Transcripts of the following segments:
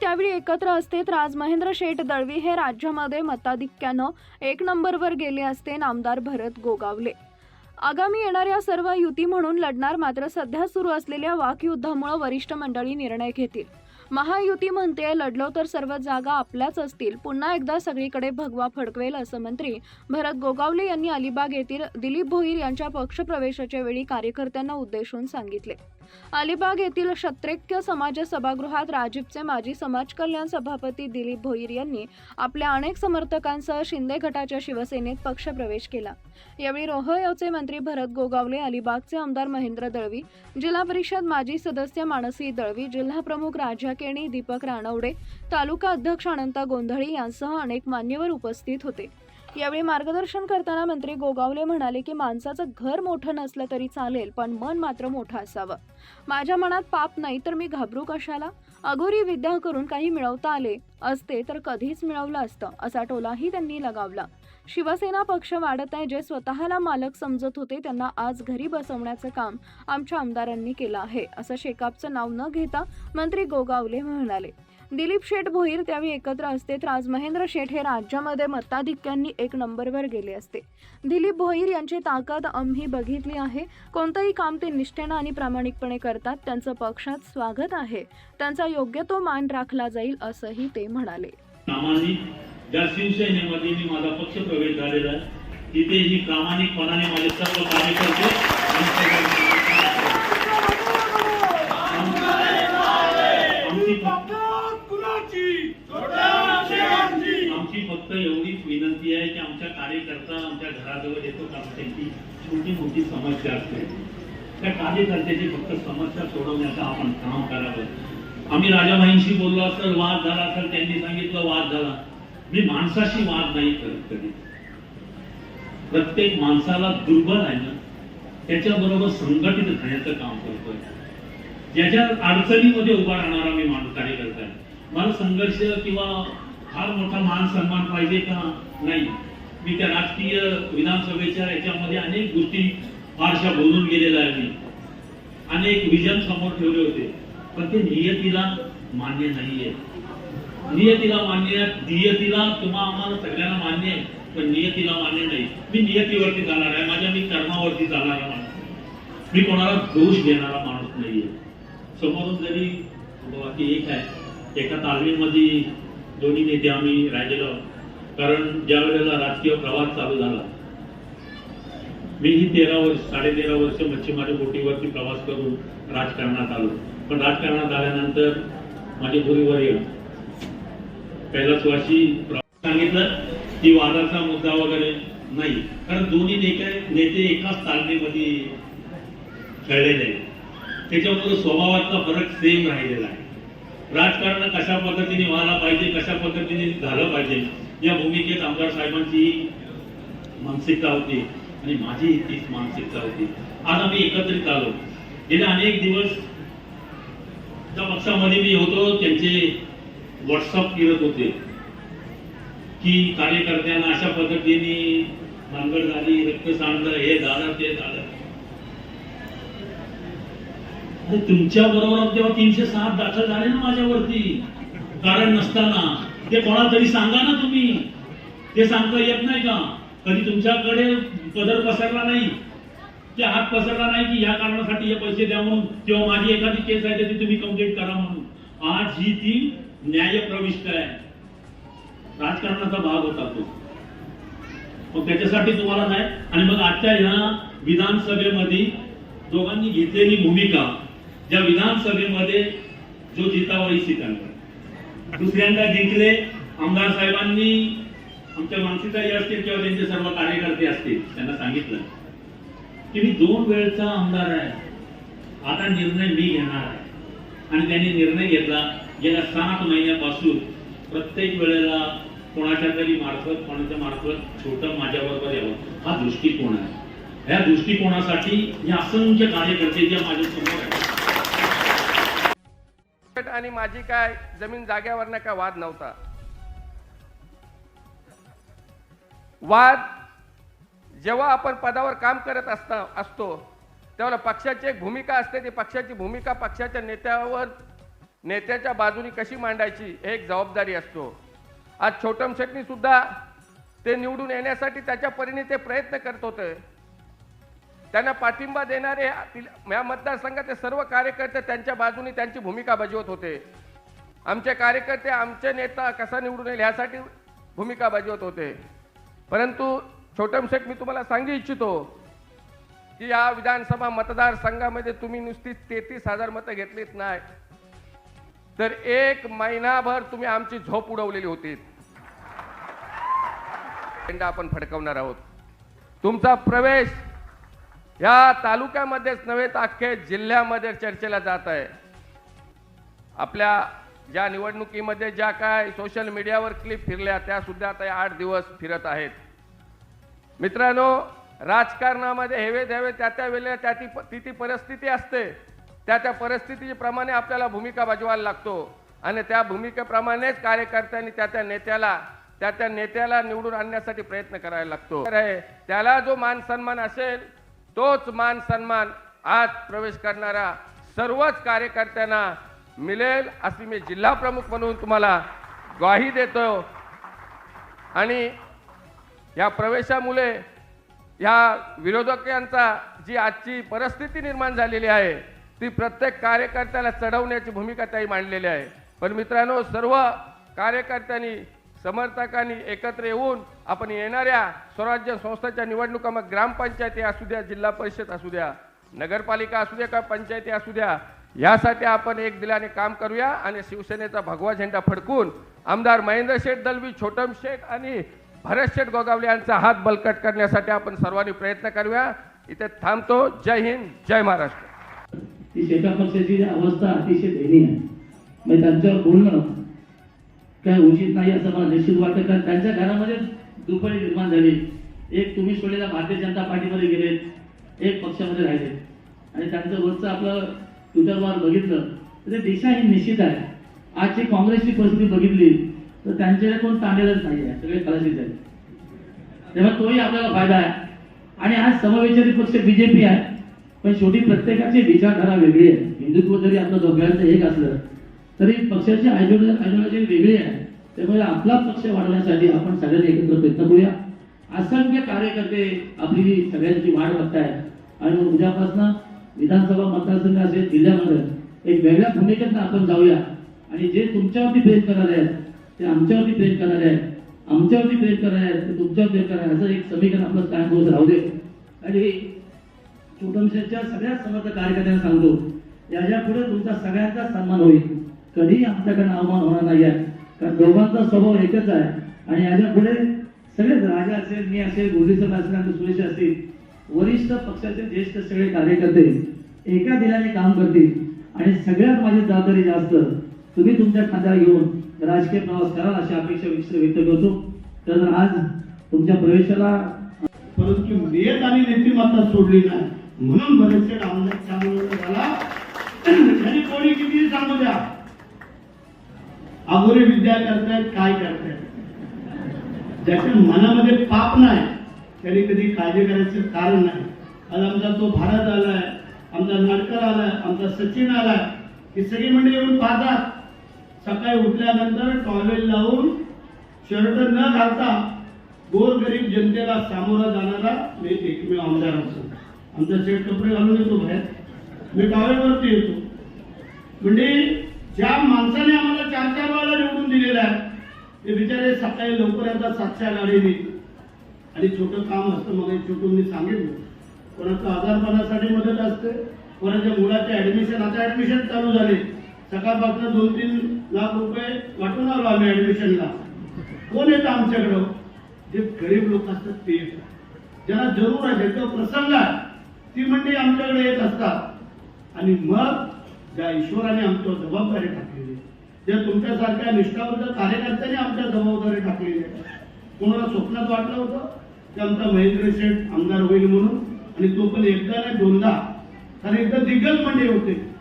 त्यावेळी एकत्र असतेत राजमहेंद्र शेठ दळवी हे राज्यामध्ये मताधिक्यानं एक नंबरवर गेले असते नामदार भरत गोगावले. आगामी येणाऱ्या सर्व युती म्हणून लढणार मात्र सध्या सुरू असलेल्या वाकयुद्धामुळे वरिष्ठ मंडळी निर्णय घेतील. महायुती म्हणते लढलो तर सर्व जागा आपल्याच असतील पुन्हा एकदा सगळीकडे भगवा फडकवेल असं मंत्री भरत गोगावले यांनी अलिबाग येथील दिलीप भोईर यांच्या पक्षप्रवेशाच्या वेळी कार्यकर्त्यांना उद्देशून सांगितले. अलिबाग येथील क्षत्रेक्य समाज सभागृहात राजीवचे माजी समाज कल्याण सभापती दिलीप भोईर यांनी आपल्या अनेक समर्थकांसह शिंदे गटाच्या शिवसेनेत पक्षप्रवेश केला. यावेळी रोहयोचे मंत्री भरत गोगावले अलिबागचे आमदार महेंद्र दळवी जिल्हा परिषद माजी सदस्य मानसी दळवी जिल्हा प्रमुख राजा केणी दीपक रानवडे तालुका अध्यक्ष अनंता गोंधळी यांसह अनेक मान्यवर उपस्थित होते. यावेळी मार्गदर्शन करताना मंत्री गोगावले म्हणाले की माणसाचं घर मोठं नसलं तरी चालेल पण मन मात्र मोठं असावं. माझ्या मनात पाप नाही तर मी घाबरू कशाला? अघोरी विद्या करून काही मिळवता आले असते तर कधीच मिळवलं असतं असा टोलाही त्यांनी लगावला. शिवसेना पक्ष वाढत आहे जे स्वतःला मालक समजत होते त्यांना आज घरी बसवण्याचं काम आमच्या आमदारांनी केलं आहे असं शेकापचं नाव न घेता मंत्री गोगावले म्हणाले. दिलीप शेठ भोईर त्यावेळी एकत्र असते. तर आज महेंद्र शेठ हे राज्यामध्ये मताधिक्यांनी एक नंबरवर गेले असते. दिलीप भोईर यांची ताकद आम्ही बघितली आहे. कोणतंही काम ते निष्ठेनं आणि प्रामाणिकपणे करतात. त्यांचं पक्षात स्वागत आहे. त्यांचा योग्य तो मान राखला जाईल असंही ते म्हणाले. ज्या शिवसेनेमध्ये मी माझा पक्ष प्रवेश झालेला आहे. प्रामाणिकपणाने माझे सर्व कार्यकर्ते कार्यकर्ता आमच्या घराजवळ येतो का? त्यांची छोटी मोठी समस्या असते. त्या कार्यकर्त्याची फक्त समस्या सोडवण्याचं आपण काम करावं. आम्ही राजाभाईंशी बोललो असेल वाद झाला असेल त्यांनी सांगितलं वाद झाला. मी माणसाशी वाद नाही करत कधी. प्रत्येक माणसाला दुर्बल आहे ना त्याच्याबरोबर संघटित राहण्याचं काम करतोय. ज्याच्या अडचणीमध्ये उभा राहणारा मी माणूस कार्यकर्ता आहे. मला संघर्ष किंवा फार मोठा मान सन्मान पाहिजे का? नाही. मी त्या राष्ट्रीय विधानसभेच्या याच्यामध्ये अनेक गोष्टी फारशा बोलून गेलेल्या आहे मी. अनेक विजन समोर ठेवले होते. पण ते नियतीला मान्य नाहीये. नियतीला मान्य आहे, नियतीला तुम्हा आम्हाला सगळ्यांना मान्य आहे पण नियतीला मान्य नाही. मी नियतीवरती जाणार आहे. माझ्या मी कर्मावरती जाणारा माणूस. मी कोणाला दोष देणारा माणूस नाहीये. समोरून जरी बाकी एक आहे. एका तालमीमध्ये दोन्ही नेते आम्ही राहिलेलो आहोत. कारण ज्या वेळेला राजकीय प्रवास चालू झाला मीही तेरा वर्ष साडेतेरा वर्ष मच्छीमारी बोटीवरती प्रवास करून राजकारणात आलो. पण राजकारणात आल्यानंतर माझे गुरुवर्य कैलासवासी सांगितलं की वादाचा मुद्दा वगैरे नाही. कारण दोन्ही नेते नेते एकाच तालमीमध्ये खेळलेले आहेत. त्याच्यामुळे स्वभावातला फरक सेम राहिलेला आहे. राजकारण कशा पद्धतीने व्हायला पाहिजे कशा पद्धतीने झालं पाहिजे या भूमिकेत आमदार साहेबांची मानसिकता होती आणि माझी तीच मानसिकता होती. आज आम्ही एकत्रित आलो. गेले अनेक दिवस त्या पक्षामध्ये मी होतो त्यांचे व्हॉट्सअप फिरत होते की कार्यकर्त्यांना अशा पद्धतीने भानगड झाली रक्त सांडलं हे झालं ते झालं. अरे तुमच्या बरोबर तेव्हा तीनशे सात दाखल झाले ना माझ्यावरती. कारण नसताना. ते कोणा तरी सांगा ना तुम्ही. ते सांगता येत नाही का? कधी तुमच्याकडे पदर पसरला नाही की हात पसरला नाही की या कारणासाठी हे पैसे द्या म्हणून. किंवा माझी एखादी केस आहे तर ती तुम्ही कंप्लीट करा म्हणून. आज ही ती न्याय प्रविष्ट आहे. राजकारणाचा भाग होता तो. मग त्याच्यासाठी तुम्हाला नाही आणि मग आजच्या ह्या विधानसभेमध्ये दोघांनी घेतलेली भूमिका ज्या विधानसभेमध्ये जो जितावरी सिकंदर दुसऱ्यांदा जिंकले आमदार साहेबांनी आमच्या मानसिकताही असतील किंवा त्यांचे सर्व कार्यकर्ते असतील त्यांना सांगितलं. की मी दोन वेळचा आमदार आहे. आता निर्णय मी घेणार आहे. आणि त्यांनी निर्णय घेतला गेल्या सात महिन्यापासून प्रत्येक वेळेला कोणाच्या तरी मार्फत कोणाच्या मार्फत छोटं माझ्याबरोबर यावं हा दृष्टिकोन आहे. ह्या दृष्टिकोनासाठी हे असंख्य कार्यकर्ते जे माझ्यासमोर आहेत आणि माझी काय जमीन जाग्यावर काय वाद नव्हता. वाद जेव्हा आपण पदावर काम करत असता असतो तेव्हा पक्षाची एक भूमिका असते ती पक्षाची भूमिका पक्षाच्या नेत्यावर नेत्याच्या बाजूनी कशी मांडायची हे एक जबाबदारी असतो. आज छोटम शेट्टी सुद्धा ते निवडून येण्यासाठी त्याच्या परीने ते प्रयत्न करत होते. त्यांना पाठिंबा देणारे या मतदारसंघाचे सर्व कार्यकर्ते त्यांच्या बाजूने त्यांची भूमिका बजावत होते. आमचे कार्यकर्ते आमचे नेता कसा निवडून येईल ह्यासाठी भूमिका बजावत होते. परंतु छोटम शेठ मी तुम्हाला सांगू इच्छितो की या विधानसभा मतदारसंघामध्ये तुम्ही नुसती तेहतीस हजार मतं घेतलीत नाही. तर एक महिनाभर तुम्ही आमची झोप उडवलेली होती. झेंडा आपण फडकवणार आहोत. तुमचा प्रवेश या तालुक्यामध्येच नव्हे तर अख्ख्या जिल्ह्यामध्ये चर्चेला जात आहे. आपल्या ज्या निवडणुकीमध्ये ज्या काय सोशल मीडियावर क्लिप फिरल्या त्या सुद्धा आता या आठ दिवस फिरत आहेत. मित्रांनो राजकारणामध्ये हेवे द्यावे त्या त्या वेळेला त्या ती ती ती परिस्थिती असते. त्या त्या परिस्थितीप्रमाणे आपल्याला भूमिका बजवायला लागतो. आणि त्या भूमिकेप्रमाणेच कार्यकर्त्यांनी त्या त्या नेत्याला त्या त्या नेत्याला निवडून आणण्यासाठी प्रयत्न करायला लागतो. त्याला जो मान सन्मान असेल तोच मान सन्मान आज प्रवेश करणाऱ्या सर्वच कार्यकर्त्यांना मिळेल अशी मी जिल्हा प्रमुख म्हणून तुम्हाला ग्वाही देतो. आणि या प्रवेशामुळे या विरोधकांचा जी आजची परिस्थिती निर्माण झालेली आहे ती प्रत्येक कार्यकर्त्याला चढवण्याची भूमिका त्याही मांडलेली आहे. पण मित्रांनो सर्व कार्यकर्त्यांनी समर्थकांनी एकत्र येऊन आपण येणाऱ्या स्वराज्य संस्थेच्या निवडणुका मग ग्रामपंचायती असू द्या जिल्हा परिषद असू द्या नगरपालिका असू द्या का पंचायती असू द्या यासाठी आपण एक दिलाने काम करूया आणि शिवसेनेचा भगवा झेंडा फडकून आमदार महेंद्र शेठ दलवी छोटम शेठ आणि भरत शेठ गोगावले यांचा हात बलकट करण्यासाठी आपण सर्वांनी प्रयत्न करूया. इथे थांबतो. जय हिंद जय महाराष्ट्र. ती शेता पक्षाची अवस्था अतिशय दयनीय आहे. म्हणजे त्यांच्यावर बोलणं काय उचित नाही असं मला निश्चित वाटतं. कारण त्यांच्या घरामध्ये दुपारी निर्माण झाली. एक तुम्ही सोडलेल्या भारतीय जनता पार्टीमध्ये गेलेत एक पक्षामध्ये राहिले आणि त्यांचं रोजचं आपलं ट्विटरवर बघितलं तर ते दिशा ही निश्चित आहे. आजची काँग्रेसची परिस्थिती बघितली तर त्यांच्याकडे कोण तांडेलच नाही आहे सगळे कलाशित आहेत. तेव्हा तोही आपल्याला फायदा आहे. आणि आज समविचारी पक्ष बीजेपी आहे. पण शेवटी प्रत्येकाची विचारधारा वेगळी आहे. हिंदुत्व जरी आपलं दोघांचं एक असलं तरी पक्षाची आयडिओलॉजी आयडिओलॉजी वेगळी आहे त्यामुळे आपला पक्ष वाढवण्यासाठी आपण सगळ्यांनी एकत्र प्रयत्न करूया. असंख्य कार्यकर्ते आपली सगळ्यांची वाढ बघतायत. आणि उद्यापासून विधानसभा मतदारसंघ असेल जिल्ह्यामध्ये एक वेगळ्या भूमिकेतनं आपण जाऊया. आणि जे तुमच्यावरती प्रेम करणार आहेत ते आमच्यावरती प्रेम करणार आहेत आमच्यावरती प्रेम करणार आहेत ते तुमच्यावर प्रेम करणार असं एक समीकरण आपलं कायम राहू दे. आणि छोटमशेच्या सगळ्या समर्थ कार्यकर्त्यांना सांगतो याच्यापुढे तुमचा सगळ्यांचा सन्मान होईल. कधीही आमच्याकडे अवमान होणार नाही आहे. कारण दोघांचा स्वभाव एकच आहे. आणि याच्यापुढे सगळेच राजा असेल मी असेल गुरुजी असेल आणि सुरेश असतील वरिष्ठ पक्षाचे ज्येष्ठ सगळे कार्यकर्ते एका दिलाने काम करतील. आणि सगळ्यात माझी जबाबदारी जास्त तुम्ही तुमच्या खात्याला घेऊन राजकीय प्रवास कराल अशी अपेक्षा व्यक्त व्यक्त करतो. तर आज तुमच्या प्रवेशाला परंतु नियत आणि नीतिमत्ता सोडली नाही. म्हणून बरेचसे आमदार चांगलं झाला कोणी किती सांगू द्या. अगोरी विद्या करतायत काय करतायत? ज्याच्या मनामध्ये पाप नाही त्याने कधी काळजी करायचं कारण नाही. आज आमचा तो भारत आलाय आमचा नाटकर आलाय आमचा सचिन आलाय ही सगळी मंडळी येऊन पाहतात. सकाळी उठल्यानंतर टॉवेल लावून शर्ट न घालता गोरगरीब जनतेला सामोरा जाणारा मी एकमेव आमदार असतो. आमचा शेट कपडे घालून येतो बाहेर. मी टॉवेलवरती येतो. म्हणजे ज्या माणसाने आम्हाला चार चार वेळा निवडून दिलेला आहे ते बिचारे सकाळी लवकर येतात सातशा गाडीने आणि छोटं काम असतं मग छोटून मी सांगितलं कोणाचं आजारपणासाठी मदत असते कोणाच्या मुलाचे ऍडमिशन आता ऍडमिशन चालू झाले. सकाळपासून दोन तीन लाख रुपये वाटून आलो आम्ही ऍडमिशनला कोण येतं आमच्याकडं? जे गरीब लोक असतात ते येतात. ज्यांना जरूर आहे ज्यांचा प्रसंग आहे ती म्हणजे आमच्याकडे येत असतात. आणि मग ज्या ईश्वराने आमच्यावर जबाबदारी टाकलेली ज्या तुमच्यासारख्या निष्ठावंत कार्यकर्त्यांनी आमच्या जबाबदारी टाकलेली आहे कोणाला स्वप्नात वाटलं होतं? की आमचा महेंद्र शेठ आमदार होईल म्हणून. आणि तो पण एकदा नाही दोनदा. कारण एकदा दिग्गज मंडळी होते.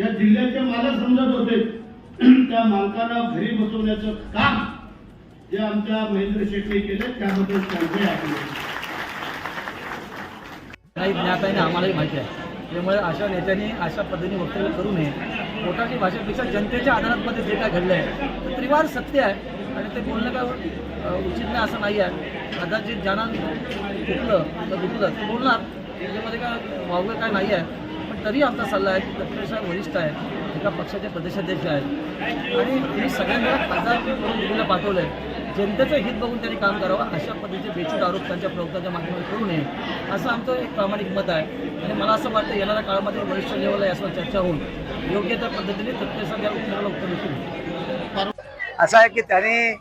या जिल्ह्याचे मालक समजत होते. त्या मालकांना घरी बसवण्याचं काम जे आमच्या महेंद्र शेट्टी केलं त्याबद्दल त्यांचे आभार. आहे आम्हालाही माहिती आहे. त्यामुळे अशा नेत्यांनी अशा पद्धतीने वक्तव्य करू नये. पोटाची भाषेपेक्षा जनतेच्या आधारामध्ये जे काय घडलं आहे ते त्रिवार सत्य आहे आणि ते बोलणं काय उचित नाही असं नाही आहे. कदाचित ज्यांना दुखलं तर दुखलं ते बोलणार. त्याच्यामध्ये काय वावगं काय नाही आहे. पण तरी आमचा सल्ला आहे की तत्वेसाहेब वरिष्ठ आहे एका पक्षाचे प्रदेशाध्यक्ष आहेत. आणि मी सगळ्यांना खासदार करून दिलेलं पाठवलं आहे जनतेचं हित बघून त्यांनी काम करावं अशा पद्धतीचे बेछूट आरोप त्यांच्या प्रवक्त्याच्या माध्यमातून करू नये असं आमचं एक प्रामाणिक मत आहे. आणि मला असं वाटतं येणाऱ्या काळामध्ये वरिष्ठ लेवलला यासवर चर्चा होऊन योग्य त्या पद्धतीने तत्वेसाहेब उत्तराला उत्तर देतील असं आहे की त्यांनी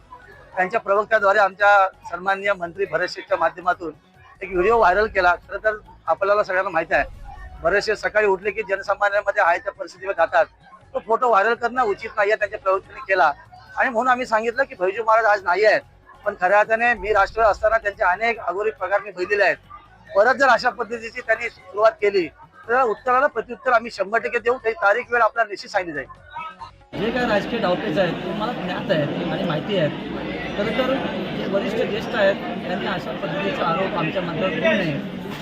त्यांच्या प्रवक्त्याद्वारे आमच्या सन्माननीय मंत्री भरत शेठच्या माध्यमातून एक व्हिडिओ व्हायरल केला. खरं तर आपल्याला सगळ्यांना माहिती आहे. बरेचसे सकाळी उठले की जनसामान्यांमध्ये आहे त्या परिस्थितीवर जातात. तो फोटो व्हायरल करणं उचित नाही आहे त्यांच्या प्रवक्त्याने केला. आणि म्हणून आम्ही सांगितलं की भैजू महाराज आज नाही आहेत. पण खऱ्या अर्थाने मी राष्ट्र असताना त्यांचे अनेक अगोरी प्रकार मी बघितलेले आहेत. परत जर अशा पद्धतीची त्यांनी सुरुवात केली तर उत्तराला प्रत्युत्तर आम्ही शंभर टक्के देऊ. त्याची तारीख वेळ आपल्याला निश्चित सांगितली जाईल. जे काय राजकीय डावपेच आहेत ते मला ज्ञात आहेत आणि माहिती आहेत. खरं तर जे वरिष्ठ ज्येष्ठ आहेत त्यांनी अशा पद्धतीचा आरोप आमच्या मंत्र्यावर करू नये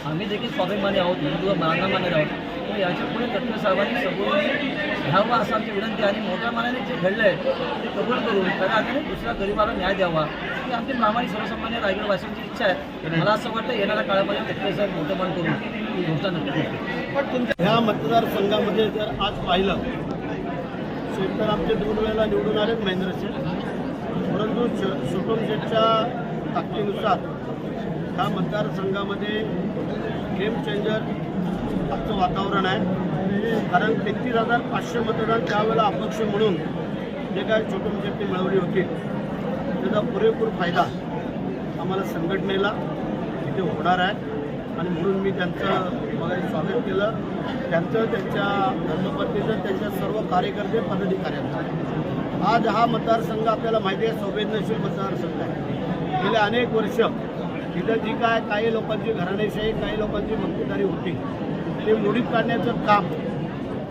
आम्ही देखील स्वाभिमानी आहोत हिंदू मानामाने आहोत. तर याच्यापुढे तत्व साहेबांनी सबूत घ्यावं असं आमची विनंती आणि मोठ्या मनाने जे घडलं आहे ते कबूल करून त्याला अर्थाने दुसऱ्या गरीबाला न्याय द्यावा. ही आमची प्रामाणिक सर्वसामान्य रायगडवासींची इच्छा आहे. मला असं वाटतं येणाऱ्या काळामध्ये तत्व साहेब मोठं मन करून ही घोषणा नक्की करतील ह्या मतदारसंघामध्ये जर आज पाहिलं शेतकर आमचे दोन वेळेला निवडून आलेत महेंद्र शेठ. परंतु श शेठच्या ताकदीनुसार ह्या मतदारसंघामध्ये गेम चेंजर आजचं वातावरण आहे. कारण तेहतीस हजार पाचशे मतदान त्यावेळेला अपक्ष म्हणून. जे काय छोटी शेट्टी म्हणजे मिळवली होती. त्याचा पुरेपूर फायदा आम्हाला संघटनेला इथे होणार आहे. आणि म्हणून मी त्यांचं मला स्वागत केलं. त्यांचं त्यांच्या धर्मपत्नीचं त्यांच्या सर्व कार्यकर्ते पदाधिकाऱ्यांचं. आज हा मतदारसंघ आपल्याला माहिती आहे संवेदनशील मतदारसंघ आहे. गेले अनेक वर्ष इथं जी काय काही लोकांची घराणेशाही काही लोकांची मंत्रीदारी होती. ते मोडीत काढण्याचं काम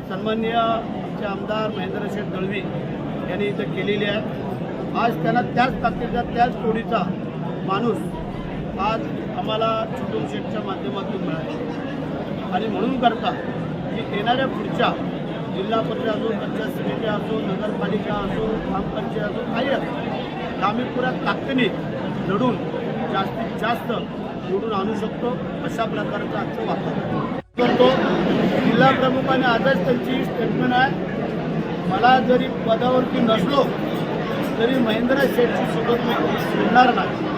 सन्माननीय आमचे आमदार महेंद्रशेठ दळवी यांनी इथं केलेली आहे. आज त्यांना त्याच ताकदीचा त्याच टोळीचा माणूस आज आम्हाला छोटून शेठच्या माध्यमातून मिळाला. आणि म्हणून करता की येणाऱ्या पुढच्या जिल्हा परिषद असो पंचायत समिती असो नगरपालिका असो ग्रामपंचायत असो काही असो आम्ही पुऱ्या ताकदीने लढून जास्तीत जास्त निवडून आणू शकतो अशा प्रकारचं आजचं वातावरण. करतो. जिल्हा प्रमुखाने आजच त्यांची स्टेटमेंट आहे. मला जरी पदावरती नसलो तरी महेंद्र शेठची सोबत मी सोडणार नाही.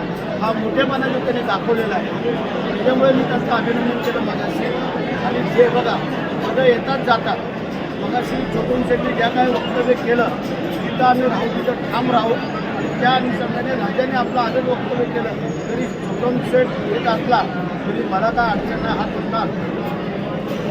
हा मोठेपणाने त्याने दाखवलेला आहे. त्याच्यामुळे मी त्यांचं अभिनंदन केलं मगाशी. आणि जे बघा पदं येतात जातात. मगाशी छोटून शेट्टी ज्या काही वक्तव्य केलं तिथं आम्ही राहू तिथं ठाम राहू. त्या अनुषंगाने राजाने आपलं आजच वक्तव्य केलं. तरी छोटून शेठ येत असला तरी मला काय अडचण नाही हा करणार